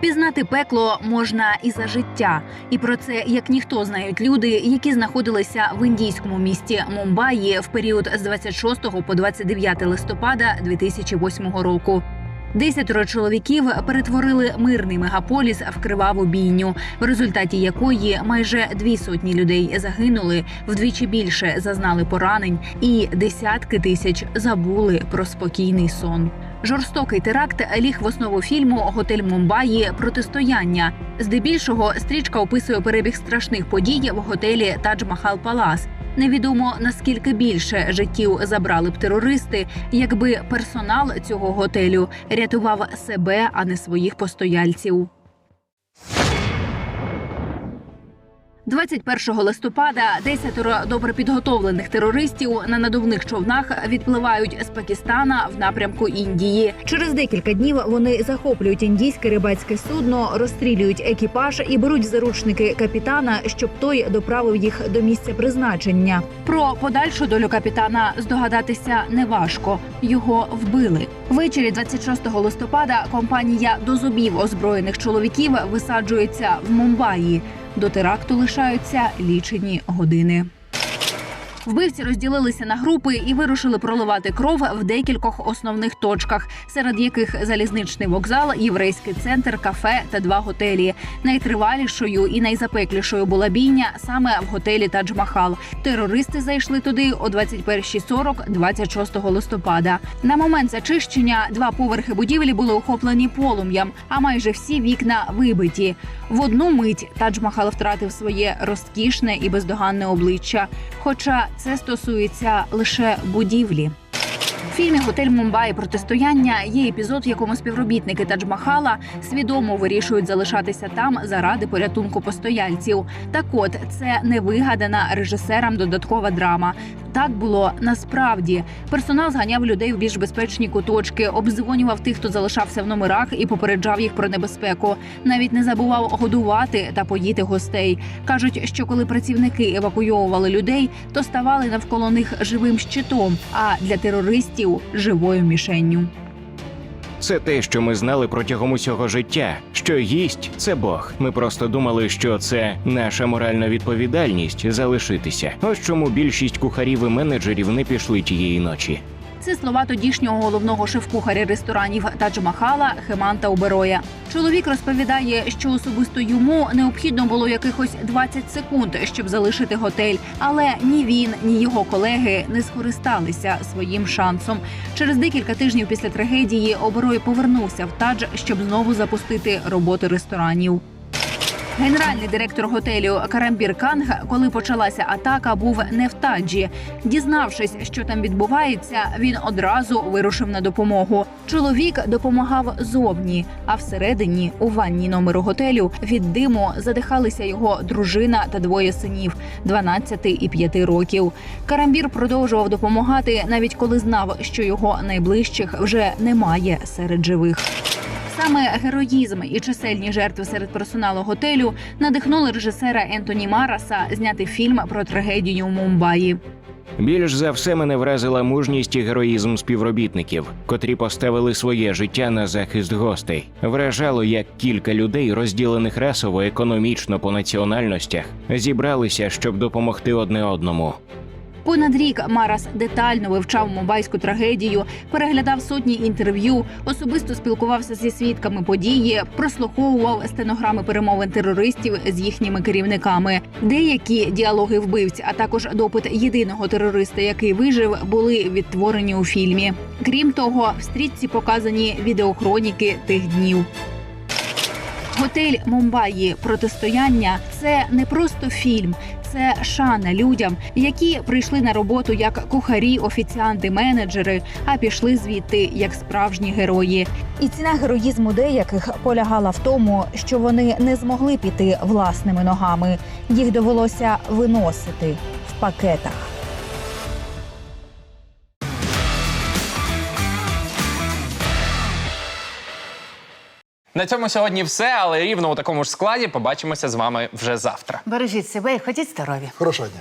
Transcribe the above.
Пізнати пекло можна і за життя, і про це як ніхто знають люди, які знаходилися в індійському місті Мумбаї в період з 26 по 29 листопада 2008 року. Десятеро чоловіків перетворили мирний мегаполіс в криваву бійню, в результаті якої майже дві сотні людей загинули, вдвічі більше зазнали поранень, і десятки тисяч забули про спокійний сон. Жорстокий теракт ліг в основу фільму Готель Мумбаї Протистояння. Здебільшого стрічка описує перебіг страшних подій в готелі Тадж Махал Палас. Невідомо наскільки більше життів забрали б терористи, якби персонал цього готелю рятував себе, а не своїх постояльців. 21 листопада десятеро добре підготовлених терористів на надувних човнах відпливають з Пакистана в напрямку Індії. Через декілька днів вони захоплюють індійське рибацьке судно, розстрілюють екіпаж і беруть заручники капітана, щоб той доправив їх до місця призначення. Про подальшу долю капітана здогадатися неважко. Його вбили. Ввечері 26 листопада компанія до зубів озброєних чоловіків висаджується в Мумбаї. До теракту лишаються лічені години. Вбивці розділилися на групи і вирушили проливати кров в декількох основних точках, серед яких залізничний вокзал, єврейський центр, кафе та два готелі. Найтривалішою і найзапеклішою була бійня саме в готелі Тадж-Махал. Терористи зайшли туди о 21.40 26 листопада. На момент зачищення два поверхи будівлі були охоплені полум'ям, а майже всі вікна вибиті. В одну мить Тадж-Махал втратив своє розкішне і бездоганне обличчя. Хоча це стосується лише будівлі. Фільмі Готель Мумбаї протистояння є епізод, в якому співробітники Тадж-Махала свідомо вирішують залишатися там заради порятунку постояльців. Так от це не вигадана режисерам додаткова драма. Так було насправді. Персонал зганяв людей в більш безпечні куточки, обдзвонював тих, хто залишався в номерах, і попереджав їх про небезпеку. Навіть не забував годувати та поїти гостей. кажуть, що коли працівники евакуйовували людей, то ставали навколо них живим щитом, а для терористів живою мішенню. Це те, що ми знали протягом усього життя. Що їсть це Бог. Ми просто думали, що це наша моральна відповідальність залишитися. Ось чому більшість кухарів і менеджерів не пішли тієї ночі. Це слова тодішнього головного шеф-кухаря ресторанів Тадж-Махала Хеманта Обероя. Чоловік розповідає, що особисто йому необхідно було якихось 20 секунд, щоб залишити готель. Але ні він, ні його колеги не скористалися своїм шансом. Через декілька тижнів після трагедії Оберой повернувся в Тадж, щоб знову запустити роботи ресторанів. Генеральний директор готелю Карамбір Канг, коли почалася атака, був не в таджі. Дізнавшись, що там відбувається, він одразу вирушив на допомогу. Чоловік допомагав зовні, а всередині, у ванні номеру готелю, від диму задихалися його дружина та двоє синів 12 і 5 років. Карамбір продовжував допомагати, навіть коли знав, що його найближчих вже немає серед живих. Саме героїзм і чисельні жертви серед персоналу готелю надихнули режисера Ентоні Мараса зняти фільм про трагедію в Мумбаї. Більш за все мене вразила мужність і героїзм співробітників, котрі поставили своє життя на захист гостей. Вражало, як кілька людей, розділених расово, економічно по національностях, зібралися, щоб допомогти одне одному. Понад рік Марас детально вивчав мумбайську трагедію, переглядав сотні інтерв'ю, особисто спілкувався зі свідками події, прослуховував стенограми перемовин терористів з їхніми керівниками. Деякі діалоги вбивць, а також допит єдиного терориста, який вижив, були відтворені у фільмі. Крім того, в стрічці показані відеохроніки тих днів. Готель Мумбаї протистояння це не просто фільм. Це шана людям, які прийшли на роботу як кухарі, офіціанти, менеджери, а пішли звідти як справжні герої. І ціна героїзму деяких полягала в тому, що вони не змогли піти власними ногами. Їх довелося виносити в пакетах. На цьому сьогодні все, але рівно у такому ж складі побачимося з вами вже завтра. Бережіть себе і ходіть здорові. Хорошого дня.